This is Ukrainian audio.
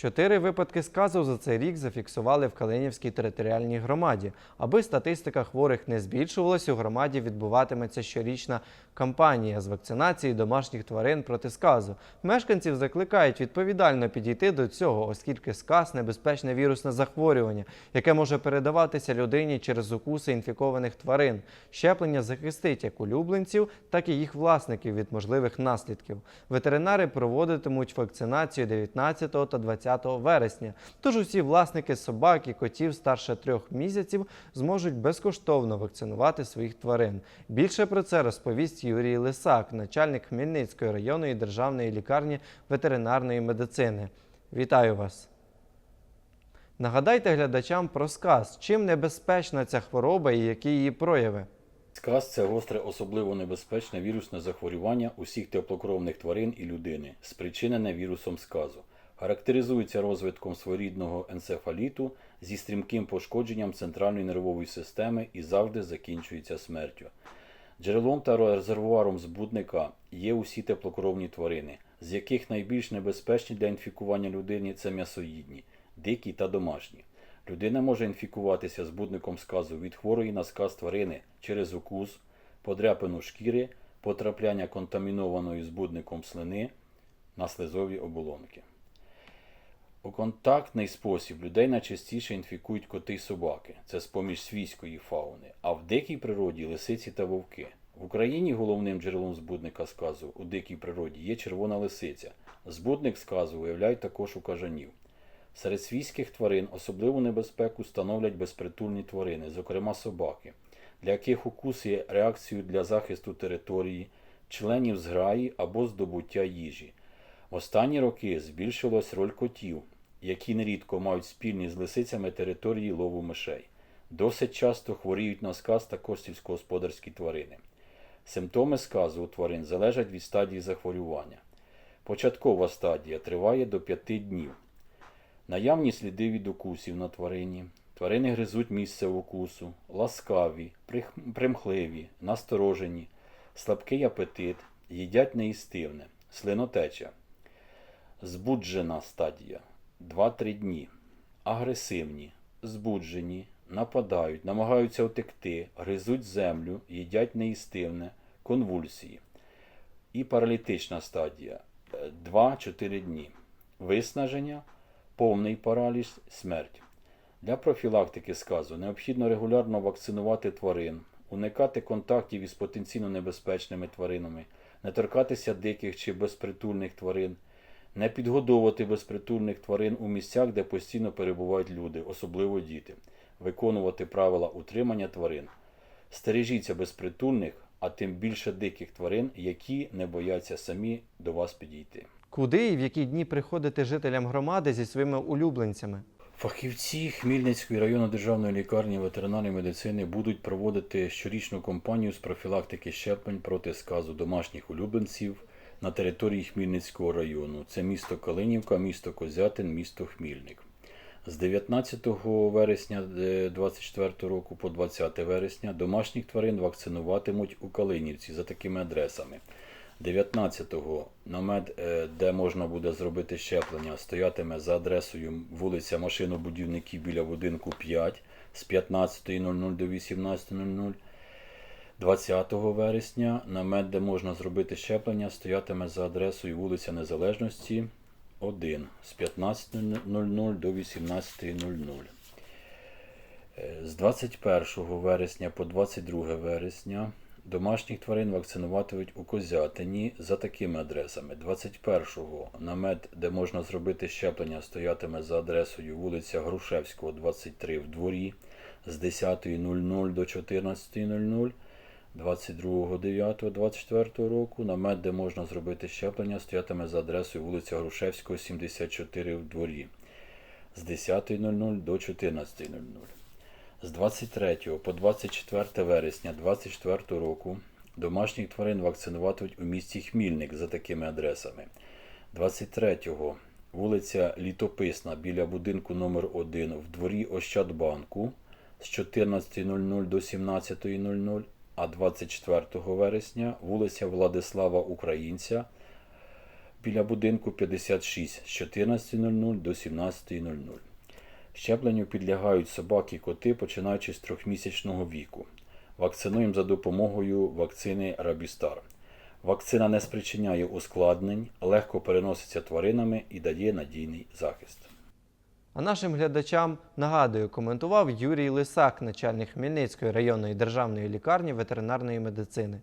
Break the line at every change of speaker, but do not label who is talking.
Чотири випадки сказу за цей рік зафіксували в Калинівській територіальній громаді. Аби статистика хворих не збільшувалась, у громаді відбуватиметься щорічна кампанія з вакцинації домашніх тварин проти сказу. Мешканців закликають відповідально підійти до цього, оскільки сказ небезпечне вірусне захворювання, яке може передаватися людині через укуси інфікованих тварин. Щеплення захистить як улюбленців, так і їх власників від можливих наслідків. Ветеринари проводитимуть вакцинацію 19 та 20 вересня. Тож усі власники собак і котів старше трьох місяців зможуть безкоштовно вакцинувати своїх тварин. Більше про це розповість Юрій Лисак, начальник Хмельницької районної державної лікарні ветеринарної медицини. Вітаю вас! Нагадайте глядачам про сказ, чим небезпечна ця хвороба і які її прояви.
Сказ це гостре, особливо небезпечне вірусне захворювання усіх теплокровних тварин і людини, спричинене вірусом сказу. Характеризується розвитком своєрідного енцефаліту зі стрімким пошкодженням центральної нервової системи і завжди закінчується смертю. Джерелом та резервуаром збудника є усі теплокровні тварини, з яких найбільш небезпечні для інфікування людини це м'ясоїдні, дикі та домашні. Людина може інфікуватися збудником сказу від хворої на сказ тварини через укус, подряпину шкіри, потрапляння контамінованої збудником слини на слизові оболонки. У контактний спосіб людей найчастіше інфікують коти й собаки. Це з-поміж свійської фауни, а в дикій природі лисиці та вовки. В Україні головним джерелом збудника сказу у дикій природі є червона лисиця. Збудник сказу виявляють також у кажанів. Серед свійських тварин особливу небезпеку становлять безпритульні тварини, зокрема собаки, для яких укус є реакцією для захисту території, членів зграї або здобуття їжі. В останні роки збільшилась роль котів, які нерідко мають спільні з лисицями території лову мишей. Досить часто хворіють на сказ також сільськогосподарські тварини. Симптоми сказу у тварин залежать від стадії захворювання. Початкова стадія триває до 5 днів. Наявні сліди від укусів на тварині. Тварини гризуть місце укусу, ласкаві, примхливі, насторожені, слабкий апетит, їдять неїстивне, слинотеча. Збуджена стадія 2-3 дні. Агресивні, збуджені, нападають, намагаються утекти, гризуть землю, їдять неїстивне, конвульсії. І паралітична стадія 2-4 дні. Виснаження, повний параліч, смерть. Для профілактики сказу необхідно регулярно вакцинувати тварин, уникати контактів із потенційно небезпечними тваринами, не торкатися диких чи безпритульних тварин, не підгодовувати безпритульних тварин у місцях, де постійно перебувають люди, особливо діти, виконувати правила утримання тварин. Стережіться безпритульних, а тим більше диких тварин, які не бояться самі до вас підійти.
Куди і в які дні приходити жителям громади зі своїми улюбленцями?
Фахівці Хмільницької районної державної лікарні ветеринарної медицини будуть проводити щорічну кампанію з профілактики щеплень проти сказу домашніх улюбленців на території Хмільницького району. Це місто Калинівка, місто Козятин, місто Хмільник. З 19 вересня 2024 року по 20 вересня домашніх тварин вакцинуватимуть у Калинівці за такими адресами. 19-го намет, е, де можна буде зробити щеплення, стоятиме за адресою вулиця Машинобудівників біля будинку 5 з 15.00 до 18.00. 20 вересня намет, де можна зробити щеплення, стоятиме за адресою вулиця Незалежності 1 з 15.00 до 18.00. Е, З 21 вересня по 22 вересня домашніх тварин вакцинуватимуть у Козятині за такими адресами. 21-го намет, де можна зробити щеплення, стоятиме за адресою вулиця Грушевського, 23 в дворі з 10.00 до 14.00. 22.09.24 року намет, де можна зробити щеплення, стоятиме за адресою вулиця Грушевського, 74 в дворі з 10.00 до 14.00. З 23 по 24 вересня 2024 року домашніх тварин вакцинуватимуть у місті Хмільник за такими адресами. 23-го вулиця Літописна біля будинку номер 1 в дворі Ощадбанку з 14.00 до 17.00, а 24 вересня вулиця Владислава Українця біля будинку 56 з 14.00 до 17.00. Щепленню підлягають собаки і коти, починаючи з трьохмісячного віку. Вакцинуємо за допомогою вакцини Рабістар. Вакцина не спричиняє ускладнень, легко переноситься тваринами і дає надійний захист.
А нашим глядачам нагадую, коментував Юрій Лисак, начальник Хмельницької районної державної лікарні ветеринарної медицини.